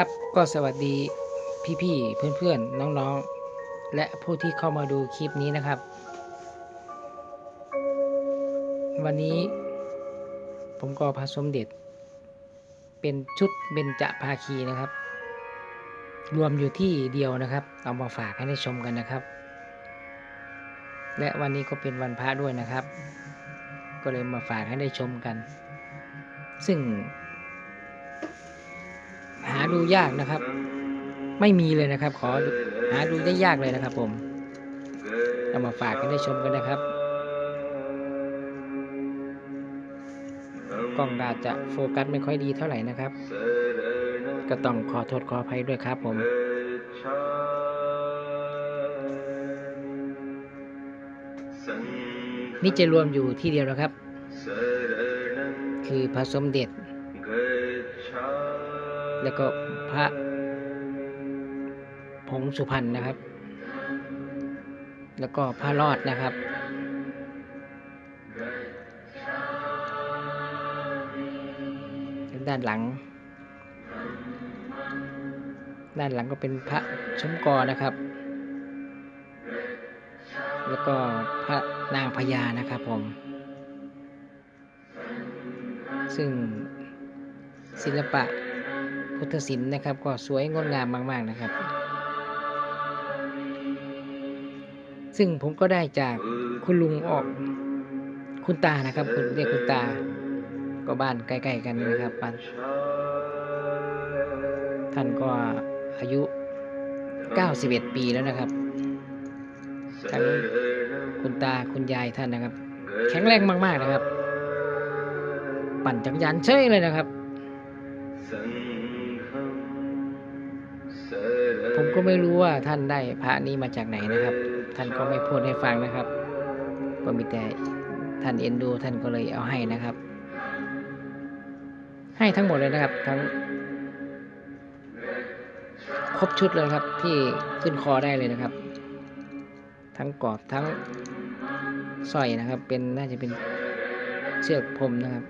ครับก็สวัสดีพี่ๆเพื่อนๆน้องๆ และผู้ที่เข้ามาดูคลิปนี้นะครับ วันนี้ผมก็พระสมเด็จ เป็นชุดเบญจภาคีนะครับ รวมอยู่ที่เดียวนะครับ เอามาฝากให้ได้ชมกันนะครับ และวันนี้ก็เป็นวันพระด้วยนะครับ ก็เลยมาฝากให้ได้ชมกัน ซึ่ง หาดูยากนะครับ ไม่มีเลยนะครับ ขอหาดูได้ยากเลยนะครับ ผมเอามาฝากให้ได้ชมกันนะครับกล้องอาจจะโฟกัสไม่ค่อยดีเท่าไหร่นะครับ ก็ต้องขอโทษขออภัยด้วยครับผมนี่จะรวมอยู่ที่เดียวนะครับ คือพระสมเด็จ แล้วก็พระผงสุพรรณนะครับ แล้วก็พระรอดนะครับ ด้านหลัง ด้านหลังก็เป็นพระชมกรนะครับ แล้วก็พระนางพญานะครับผม ซึ่งศิลปะ พุทธศิลป์นะครับ ก็สวยงดงามมาก ๆนะครับ ซึ่งผมก็ได้จากคุณลุงออกคุณตานะครับคุณเรียกคุณตา ก็บ้านใกล้ๆกันนะครับบ้านท่านก็อายุ 91 ปีแล้วนะครับทั้งคุณตาคุณยายท่านนะครับ แข็งแรงมาก ๆ นะครับ ปั่นจักรยานเฉยเลยนะครับ ก็ไม่รู้ว่าท่านได้พระนี้มาจากไหนนะครับ ท่านก็ไม่พูดให้ฟังนะครับ ก็มีแต่ท่านเอ็นดูท่านก็เลยเอาให้นะครับ ให้ทั้งหมดเลยนะครับ ทั้ง ครบชุดเลยครับ ที่ขึ้นคอได้เลยนะครับ ทั้งกรอบทั้งสร้อยนะครับ เป็นน่าจะเป็นเชือกพรมนะครับ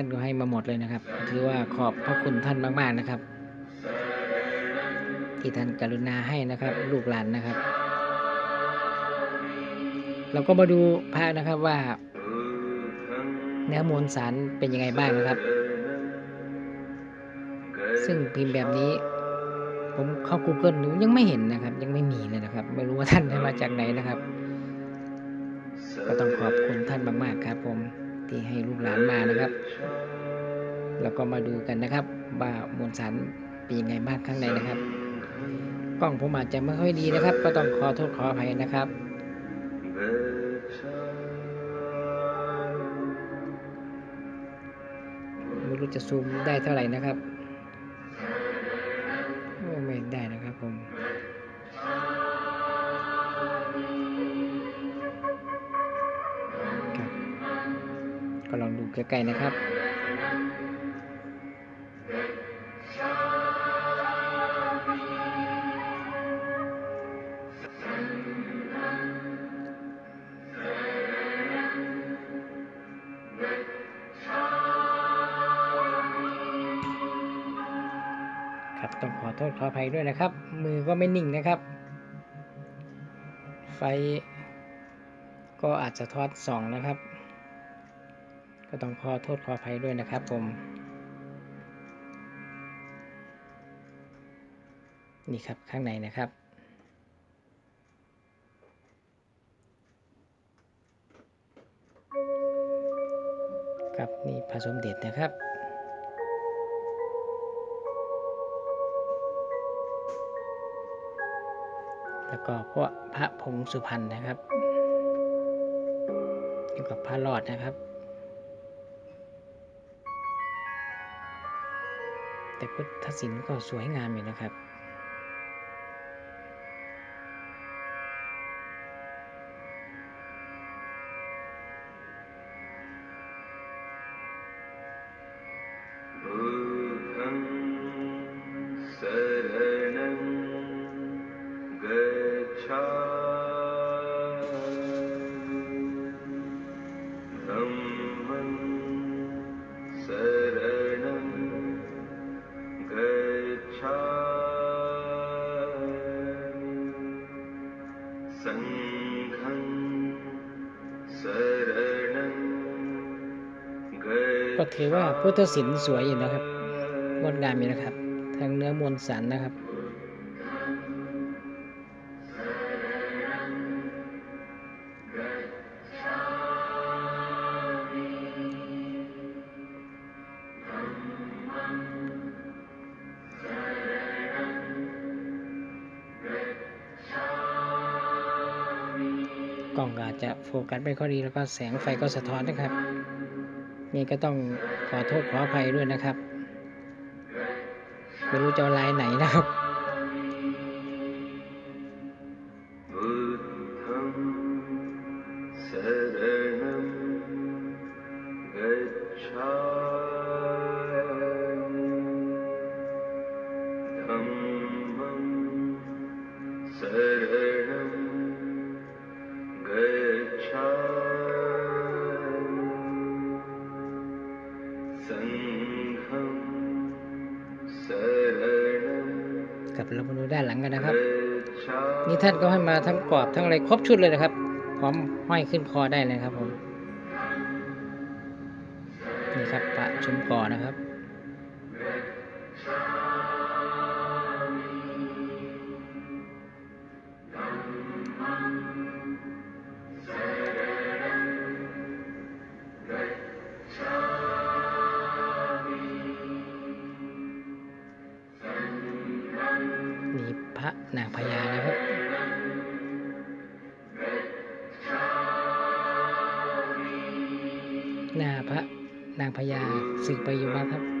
ท่านก็ให้มาหมดเลยนะครับ ถือว่าขอบพระคุณท่านมาก ๆนะครับ ที่ท่านกรุณาให้นะครับ ลูกหลานนะครับ เราก็มาดูพระนะครับว่า เนื้อมวลสารเป็นยังไงบ้างนะครับ ซึ่งพิมพ์แบบนี้ผมเข้า Google ดูยังไม่เห็นนะครับ ยังไม่มีเลยนะครับ ไม่รู้ว่าท่านได้มาจากไหนนะครับ ก็ต้องขอบคุณท่านมาก ๆ ครับผม ที่ให้ลูกหลานมานะครับ แล้วก็มาดูกันนะครับ ว่ามวลสารเป็นยังไงบ้างข้างในนะครับ กล้องผมอาจจะไม่ค่อยดีนะครับ ก็ต้องขอโทษขออภัยนะครับ ไม่รู้จะซูมได้เท่าไหร่นะครับ ใกล้ๆนะครับครับต้องขอโทษขออภัยด้วยนะครับ มือก็ไม่นิ่งนะครับ ไฟก็อาจจะทอดสองนะครับ ก็ต้องขอโทษขออภัยด้วยนะครับผม นี่ครับข้างในนะครับ ครับนี่ผสมเด็จนะครับแล้วก็พวกพระผงสุพรรณนะครับแล้วก็พระรอดนะครับ แต่พุทธศิลป์ก็สวยงามอยู่นะครับ ถือว่าพุทธศิลป์สวยอยู่นะครับ งดงามอยู่นะครับทางเนื้อมวลสารนะครับกล้องอาจจะโฟกัสไม่ค่อยดีแล้วก็แสงไฟก็สะท้อนนะครับ นี่ก็ต้องขอโทษขออภัยด้วยนะครับ ไม่รู้จะลายไหนนะครับเสร็ ท่านก็ให้มาทั้งกรอบทั้งอะไรครบชุดเลยนะครับ พร้อมห้อยขึ้นคอได้เลยครับผม นี่ครับ ปะชุมกอนะครับ นี่พระนางพญานะครับหน้าพระนางพญาสึกไปอยู่บ้างครับ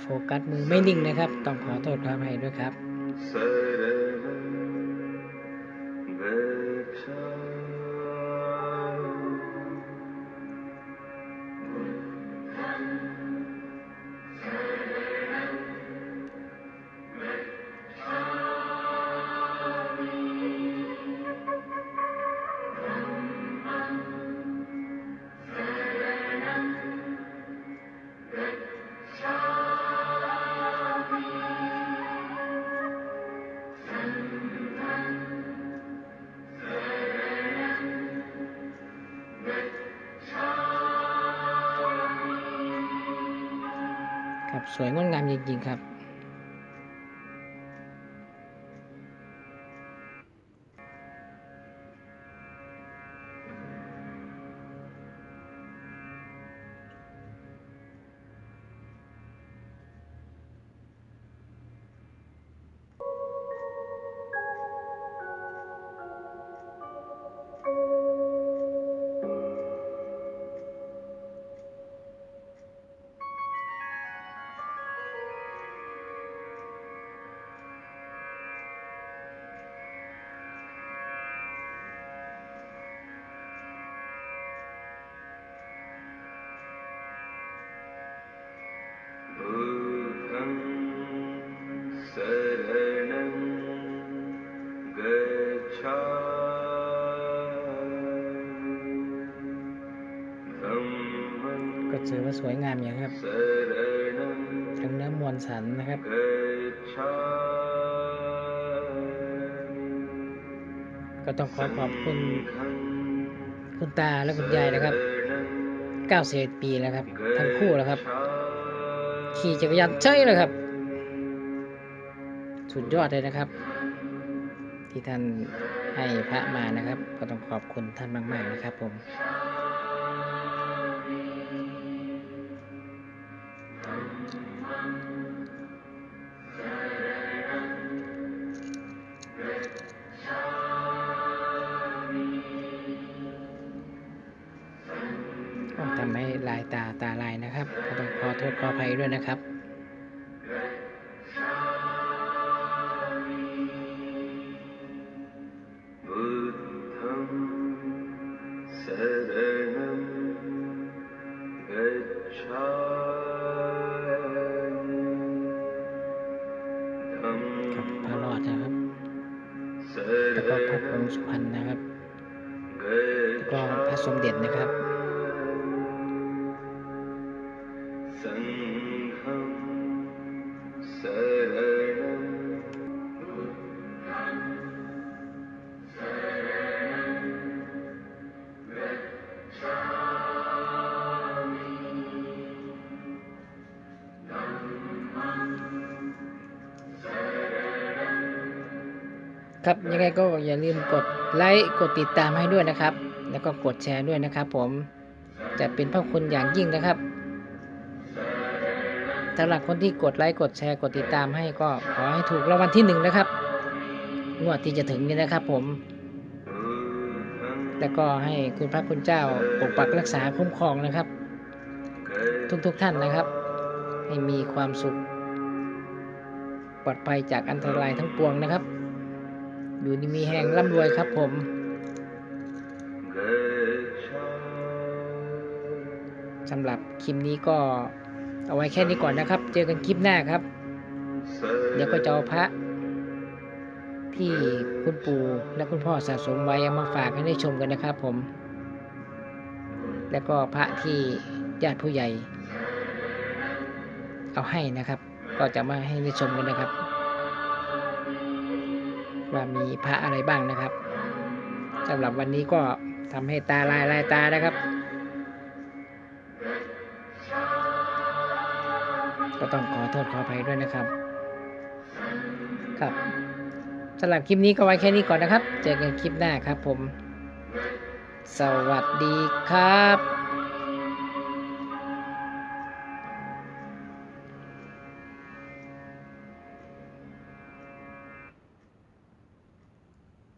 โฟกัสมือไม่นิ่งนะครับ ต้องขอโทษขออภัยด้วยครับ สวยงดงามจริงๆครับ ก็ถือว่าสวยงามอย่างครับ ทั้งเนื้อมวลสันนะครับ ก็ต้องขอขอบคุณคุณตาและคุณยายนะครับ 90ปีแล้วครับ ทั้งคู่แล้วครับ ขี่จักรยานเฉยเลยครับ สุดยอดเลยนะครับ ที่ท่านให้พระมานะครับ ก็ต้องขอบคุณท่านมาก ๆ นะครับผม ขอโทษขออภัยด้วยนะครับ ครับยังไงก็อย่าลืมกดไลค์กดติดตามให้ด้วยนะครับ แล้วก็กดแชร์ด้วยนะครับผมจะเป็นพระคุณอย่างยิ่งนะครับสำหรับคนที่กดไลค์กดแชร์กดติดตามให้ก็ขอให้ถูกรางวัลที่หนึ่งนะครับงวดที่จะถึงนี้นะครับ ผม แล้วก็ให้คุณพระคุณเจ้าปกปักรักษาคุ้มครองนะครับ ทุกๆทท่านนะครับ ให้มีความสุข ปลอดภัยจากอันตรายทั้งปวงนะครับ อยู่ดีมีแห่งร่ำรวยครับผม สำหรับคลิปนี้ก็เอาไว้แค่นี้ก่อนนะครับ เจอกันคลิปหน้าครับ เดี๋ยวก็จะเอาพระ ที่คุณปู่และคุณพ่อสะสมไว้เอามาฝากให้ได้ชมกันนะครับผม แล้วก็พระที่ญาติผู้ใหญ่ เอาให้นะครับ ก็จะมาให้ได้ชมกันนะครับ ว่ามีพระอะไรบ้างนะครับสำหรับวันนี้ก็ทำให้ตาลายลายตานะครับ ก็ต้องขอโทษขออภัยด้วยนะครับ ครับสำหรับคลิปนี้ก็ไว้แค่นี้ก่อนนะครับ เจอกันคลิปหน้าครับผม สวัสดีครับ